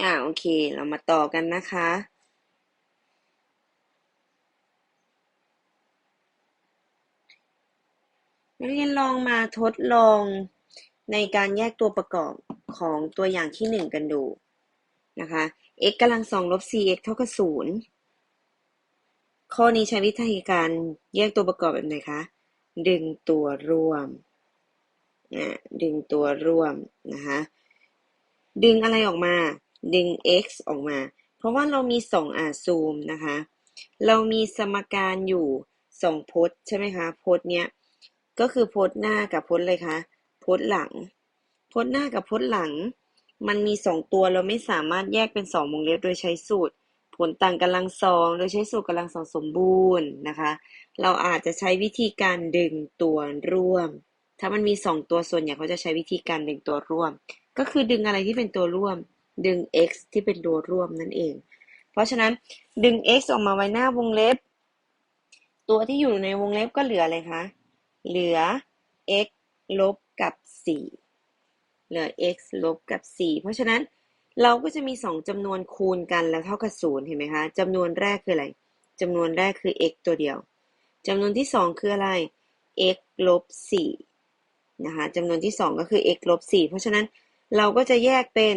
อ่าโอเค เรามาต่อกันนะคะ นักเรียนลองมาทดลองในการแยกตัวประกอบของตัวอย่างที่หนึ่งกันดูนะคะ x กำลังสองลบ 4x เท่ากับศูนย์ข้อนี้ใช้วิธีการแยกตัวประกอบแบบไหนคะ ดึงตัวร่วมอ่าดึงตัวร่วมนะคะ ดึงอะไรออกมา ดึง x ออกมา เพราะว่าเรามีสองอาซูมนะคะ เรามีสมการอยู่สองพจน์ใช่ไหมคะพจน์เนี้ยก็คือพจน์หน้ากับพจน์เลยคะพจน์หลังพจน์หน้ากับพจน์หลัง มันมีสองตัวเราไม่สามารถแยกเป็นสองวงเล็บโดยใช้สูตร ผลต่างกำลังสองโดยใช้สูตรกำลังสองสมบูรณ์นะคะ เราอาจจะใช้วิธีการดึงตัวร่วม ถ้ามันมีสองตัวส่วนใหญ่เขาจะใช้วิธีการดึงตัวร่วม ก็คือดึงอะไรที่เป็นตัวร่วม ดึง x ที่เป็นตัวร่วมนั่นเอง เพราะฉะนั้นดึง x ออกมาไว้หน้าวงเล็บ ตัวที่อยู่ในวงเล็บก็เหลืออะไรคะ เหลือ x ลบกับ 4 เหลือ x ลบกับ 4 เพราะฉะนั้นเราก็จะมี 2จำนวนคูณกันแล้วเท่ากับ 0 เห็นไหมคะจำนวนแรกคืออะไรจำนวนแรกคือ x ตัวเดียวจำนวนที่ 2 คืออะไร x ลบ4นะคะจำนวนที่ 2 ก็คือ x ลบ4เพราะฉะนั้นเราก็จะแยกเป็น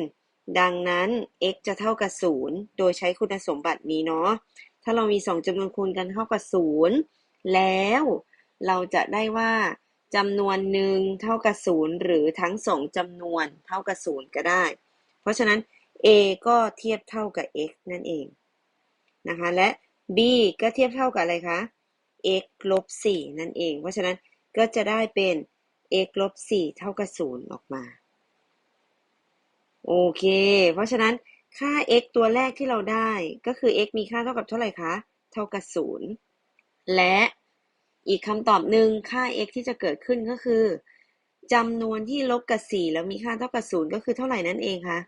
ดังนั้น x จะเท่ากับ 0 โดยใช้คุณสมบัตินี้เนาะ ถ้าเรามี 2จำนวนคูณกันเท่ากับ 0 แล้วเราจะได้ว่าจำนวนหนึ่งเท่ากับ 0 หรือทั้งสองจำนวนเท่ากับ 0 ก็ได้ เพราะฉะนั้น a ก็เทียบเท่ากับ x นั่นเองนะคะ และ b ก็เทียบเท่ากับอะไรคะ x ลบ4นั่นเอง เพราะฉะนั้นก็จะได้เป็น x ลบ4เท่ากับ 0 ออกมา โอเค เพราะฉะนั้นค่า x ตัวแรกที่เราได้ก็คือ x มีค่าเท่ากับเท่าไหร่คะ เท่ากับ 0 และอีกคำตอบหนึ่งค่า x ที่จะเกิดขึ้นก็คือจำนวนที่ลบกับ 4 แล้วมีค่าเท่ากับ 0 ก็คือเท่าไหร่นั่นเองคะ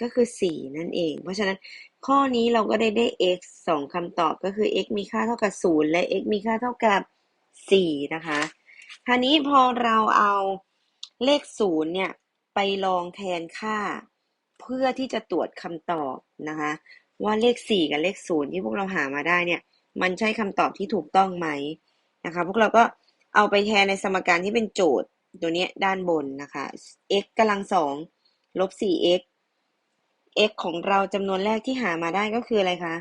ก็คือ 4 นั่นเอง เพราะฉะนั้นข้อนี้เราก็ได้ได้ x 2คำตอบก็คือ x มีค่าเท่ากับ 0 และ x มีค่าเท่ากับ 4 นะคะคราวนี้พอเราเอาเลข 0 เนี่ย ไปลองแทนค่า เพื่อที่จะตรวจคำตอบนะคะ ว่าเลข 4 กับเลข 0 ที่พวกเราหามาได้เนี่ย มันใช่คำตอบที่ถูกต้องไหมนะคะ พวกเราก็เอาไปแทนในสมการที่เป็นโจทย์ตัวนี้ด้านบนนะคะ x กำลังสองลบ 4x x ของเราจำนวนแรกที่หามาได้ก็คืออะไรคะ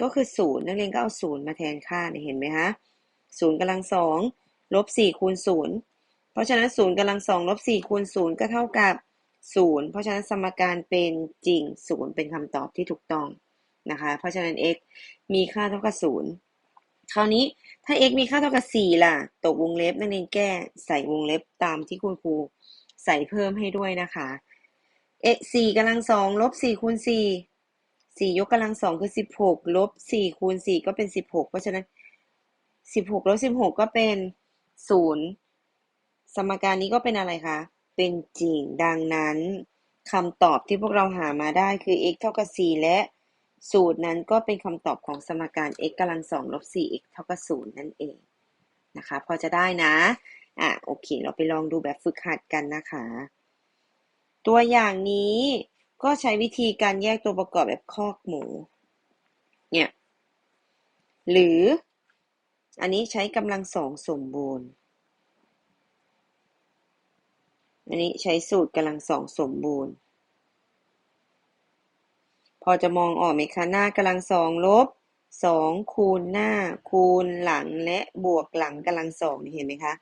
ก็คือ 0 นักเรียนก็เอา 0 มาแทนค่าเห็นไหมคะ0กำลังสองลบ4คูณ0เพราะฉะนั้น 0กำลังสองลบ4คูณ0ก็เท่ากับ 0เพราะฉะนั้นสมการเป็นจริง0เป็นคำตอบที่ถูกต้องนะคะ เพราะฉะนั้น x มีค่าเท่ากับ0คราวนี้ถ้า x มีค่าเท่ากับ 4 ล่ะ ตกวงเล็บนักเรียนแก้ใส่วงเล็บตามที่คุณครูใส่เพิ่มให้ด้วยนะคะ x 4กำลังสองลบ4คูณ4 4 ยกกำลังสองคือ 16 ลบ 4 คูณ 4 ก็เป็น 16 เพราะฉะนั้น 16 ลบ 16 ก็เป็น 0 สมการนี้ก็เป็นอะไรคะ เป็นจริง ดังนั้นคำตอบที่พวกเราหามาได้คือ x เท่ากับ 4 และ สูตรนั้นก็เป็นคำตอบของสมการ x กำลังสองลบ 4x เท่ากับ 0 นั่นเองนะคะ พอจะได้นะ อะ โอเค เราไปลองดูแบบฝึกหัดกันนะคะ ตัวอย่างนี้ก็ใช้วิธีการแยกตัวประกอบแบบคอกหมู เนี่ย หรือ อันนี้ใช้กำลังสองสมบูรณ์ อันนี้ใช้สูตรกำลังสองสมบูรณ์ พอจะมองออกไหมคะหน้ากำลังสองลบสองคูณหน้าคูณหลังและบวกหลังกำลังสองเห็นไหมคะ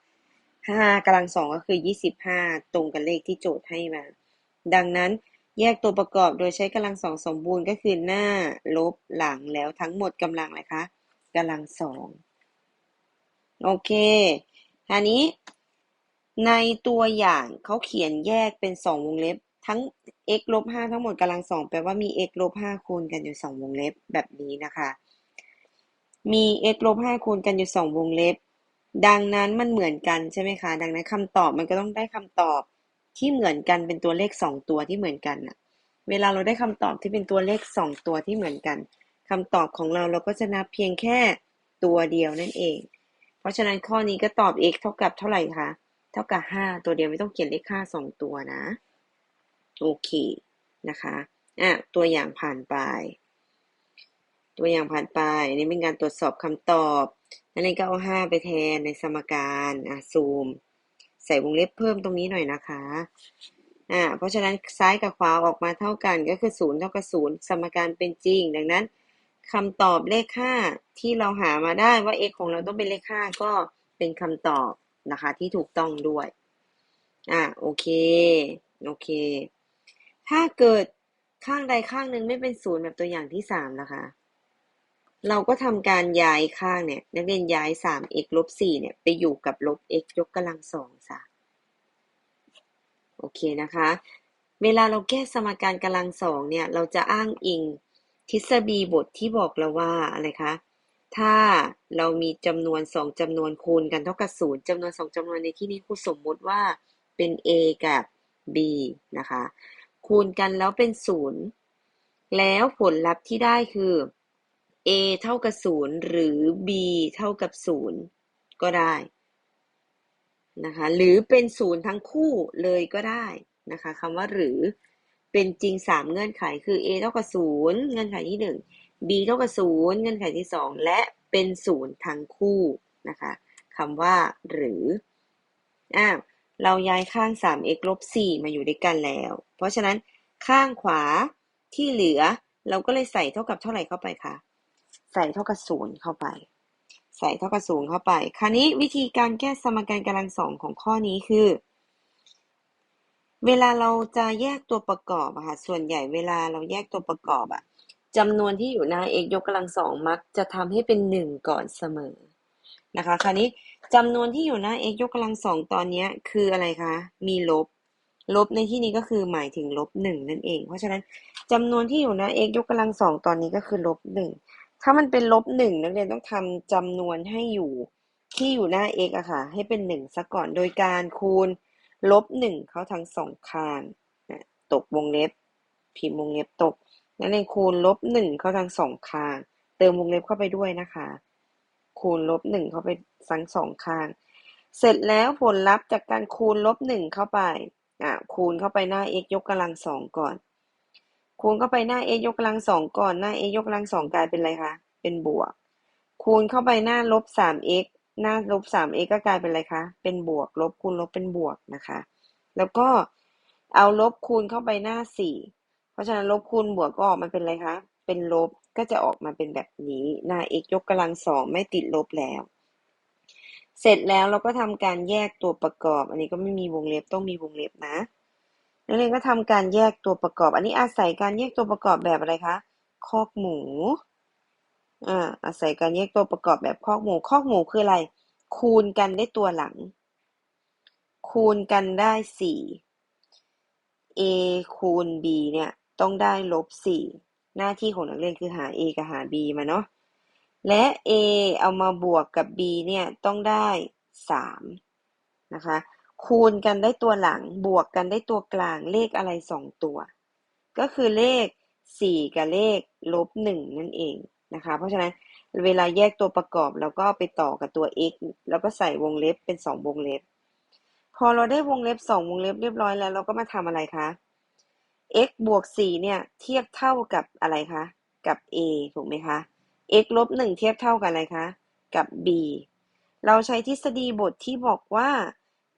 ห้ากำลังสองก็คือยี่สิบห้าตรงกับเลขที่โจทย์ให้มา ดังนั้นแยกตัวประกอบโดยใช้กำลังสองสมบูรณ์ก็คือหน้าลบหลังแล้วทั้งหมดกำลังอะไรคะกำลังสองโอเคทีนี้ ในตัวอย่างเขาเขียนแยกเป็นสองวงเล็บ ทั้ง x ลบห้าทั้งหมดกำลังสองแปลว่ามี x ลบห้าคูณกันอยู่สองวงเล็บแบบนี้นะคะ มี x ลบห้าคูณกันอยู่สองวงเล็บ ดังนั้นมันเหมือนกันใช่ไหมคะ ดังนั้นคำตอบมันก็ต้องได้คำตอบที่เหมือนกันเป็นตัวเลขสองตัวที่เหมือนกันอะเวลาเราได้คำตอบที่เป็นตัวเลขสองตัวที่เหมือนกันคำตอบของเราเราก็จะนับเพียงแค่ตัวเดียวนั่นเอง เพราะฉะนั้นข้อนี้ก็ตอบ x เท่ากับเท่าไหร่คะ เท่ากับห้าตัวเดียวไม่ต้องเขียนเลขห้าสองตัวนะ โอเคนะคะอะตัวอย่างผ่านไป ตัวอย่างผ่านไปอันนี้เป็นการตรวจสอบคำตอบนักเรียนก็เอาห้าไปแทนในสมการอะซูม ใส่วงเล็บเพิ่มตรงนี้หน่อยนะคะอ่าเพราะฉะนั้นซ้ายกับขวาออกมาเท่ากันก็คือศูนย์เท่ากับศูนย์สมการเป็นจริง ดังนั้นคำตอบเลขห้าที่เราหามาได้ว่า x ของเราต้องเป็นเลขห้าก็เป็นคำตอบ นะคะที่ถูกต้องด้วย อ่าโอเค โอเค ถ้าเกิดข้างใดข้างหนึ่งไม่เป็นศูนย์แบบตัวอย่างที่สามนะคะ เราก็ทำการย้ายข้างเนี่ย นักเรียนย้ายสาม x ลบสี่เนี่ย ไปอยู่กับลบ x ยกกำลังสองซะโอเคนะคะ เวลาเราแก้สมการกำลังสองเนี่ย เราจะอ้างอิงทฤษฎีบทที่บอกเราว่าอะไรคะ ถ้าเรามีจำนวนสองจำนวนคูณกันเท่ากับศูนย์จำนวนสองจำนวนในที่นี้ครูสมมุติว่าเป็น a กับ b นะคะ คูณกันแล้วเป็นศูนย์แล้วผลลัพธ์ที่ได้คือ a เท่ากับศูนย์หรือ b เท่ากับศูนย์ก็ได้นะคะหรือเป็นศูนย์ทั้งคู่เลยก็ได้นะคะคำว่าหรือเป็นจริง 3 เงื่อนไขคือ a เท่ากับศูนย์เงื่อนไขที่ 1 b เท่ากับศูนย์เงื่อนไขที่2และเป็นศูนย์ทั้งคู่นะคะคำว่าหรืออ้าวเราย้ายข้าง 3x ลบ 4 มาอยู่ด้วยกันแล้ว เพราะฉะนั้นข้างขวาที่เหลือ เราก็เลยใส่เท่ากับเท่าไหร่เข้าไปคะ ใส่เท่ากับศูนย์เข้าไป ใส่เท่ากับศูนย์เข้าไป คราวนี้วิธีการแก้สมการกำลังสองของข้อนี้คือ เวลาเราจะแยกตัวประกอบอะค่ะ ส่วนใหญ่เวลาเราแยกตัวประกอบอะ จำนวนที่อยู่หน้า x ยกกำลังสองมักจะทำให้เป็นหนึ่งก่อนเสมอนะคะคราวนี้จำนวนที่อยู่หน้า x ยกกำลังสองตอนนี้คืออะไรคะ มีลบ ลบในที่นี้ก็คือหมายถึงลบหนึ่งนั่นเอง เพราะฉะนั้นจำนวนที่อยู่หน้า x ยกกำลังสองตอนนี้ก็คือลบหนึ่งถ้ามันเป็นลบหนึ่งนักเรียนต้องทำจำนวนให้อยู่ที่อยู่หน้า x อะค่ะ ให้เป็นหนึ่งซะก่อนโดยการคูณลบหนึ่งเขาทั้งสองข้างตกวงเล็บ พิมพ์วงเล็บตก นักเรียนคูณลบหนึ่งเข้าทั้งสองข้าง เติมวงเล็บเข้าไปด้วยนะคะ คูณลบหนึ่งเข้าไปทั้งสองข้าง เสร็จแล้วผลลัพธ์จากการคูณลบหนึ่งเข้าไปอะคูณเข้าไปหน้า x ยกกำลังสองก่อน คูณเข้าไปหน้า x ยกกำลังสองก่อนหน้า x ยกกำลังสองกลายเป็นอะไรคะเป็นบวก คูณเข้าไปหน้าลบสาม x หน้าลบสาม x ก็กลายเป็นอะไรคะ เป็นบวก ลบคูณลบเป็นบวกนะคะ แล้วก็เอาลบคูณเข้าไปหน้าสี่ เพราะฉะนั้นลบคูณบวกก็ออกมาเป็นอะไรคะ เป็นลบก็จะออกมาเป็นแบบนี้หน้า x ยกกำลังสองไม่ติดลบแล้ว เสร็จแล้วเราก็ทำการแยกตัวประกอบ อันนี้ก็ไม่มีวงเล็บต้องมีวงเล็บนะนักเรียนก็ทำการแยกตัวประกอบ อันนี้อาศัยการแยกตัวประกอบแบบอะไรคะคอกหมูอ่าอาศัยการแยกตัวประกอบแบบคอกหมูคอกหมูคืออะไร คูณกันได้ตัวหลัง คูณกันได้สี่ a คูณ b เนี่ย ต้องได้ลบสี่หน้าที่ของนักเรียนคือหา a กับหา b มาเนาะและ a เอามาบวกกับ b เนี่ยต้องได้สามนะคะคูณกันได้ตัวหลังบวกกันได้ตัวกลางเลขอะไรสองตัว ก็คือเลขสี่กับเลขลบหนึ่งนั่นเองนะคะ เพราะฉะนั้นเวลาแยกตัวประกอบเราก็ไปต่อกับตัว x แล้วก็ใส่วงเล็บเป็นสองวงเล็บ พอเราได้วงเล็บสองวงเล็บเรียบร้อยแล้ว เราก็มาทำอะไรคะ x บวกสี่เนี่ย เทียบเท่ากับอะไรคะ กับ a ถูกไหมคะ x ลบหนึ่งเทียบเท่ากับอะไรคะ กับ b เราใช้ทฤษฎีบทที่บอกว่า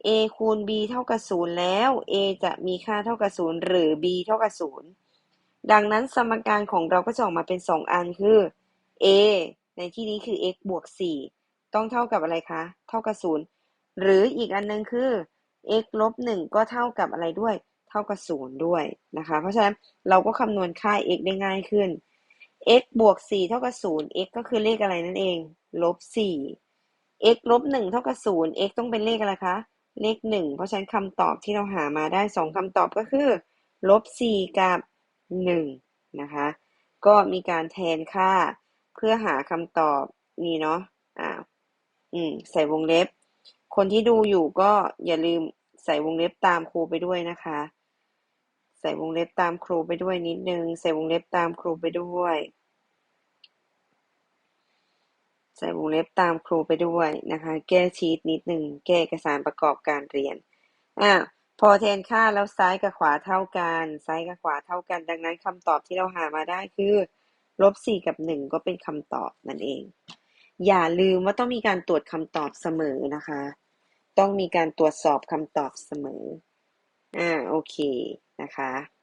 a คูณ b เท่ากับศูนย์แล้ว a จะมีค่าเท่ากับศูนย์หรือ b เท่ากับศูนย์ดังนั้นสมการของเราก็จะออกมาเป็นสองอันคือ a ในที่นี้คือ x บวกสี่ต้องเท่ากับอะไรคะ เท่ากับศูนย์หรืออีกอันนึงคือ x ลบหนึ่งก็เท่ากับอะไรด้วย ท่ากับศูนย์ด้วยนะคะ เพราะฉะนั้นเราก็คำนวณค่า x ได้ง่ายขึ้น x บวกสี่เท่ากับศูนย์ x ก็คือเลขอะไรนั่นเอง ลบสี่ x ลบหนึ่งเท่ากับศูนย์ x ต้องเป็นเลขอะไรคะ เลขหนึ่ง เพราะฉะนั้นคำตอบที่เราหามาได้สองคำตอบก็คือ ลบสี่กับหนึ่งนะคะ ก็มีการแทนค่าเพื่อหาคำตอบนี่เนาะอ่าอืม ใส่วงเล็บ คนที่ดูอยู่ก็อย่าลืมใส่วงเล็บตามครูไปด้วยนะคะ ใส่วงเล็บตามครูไปด้วยนิดนึง ใส่วงเล็บตามครูไปด้วย ใส่วงเล็บตามครูไปด้วยนะคะ แก้ชีตนิดหนึ่ง แก้เอกสารประกอบการเรียน อ่าพอแทนค่าแล้วซ้ายกับขวาเท่ากัน ซ้ายกับขวาเท่ากัน ดังนั้นคำตอบที่เราหามาได้คือลบสี่กับหนึ่งก็เป็นคำตอบนั่นเอง อย่าลืมว่าต้องมีการตรวจคำตอบเสมอนะคะ ต้องมีการตรวจสอบคำตอบเสมอ อ่าโอเค นะคะ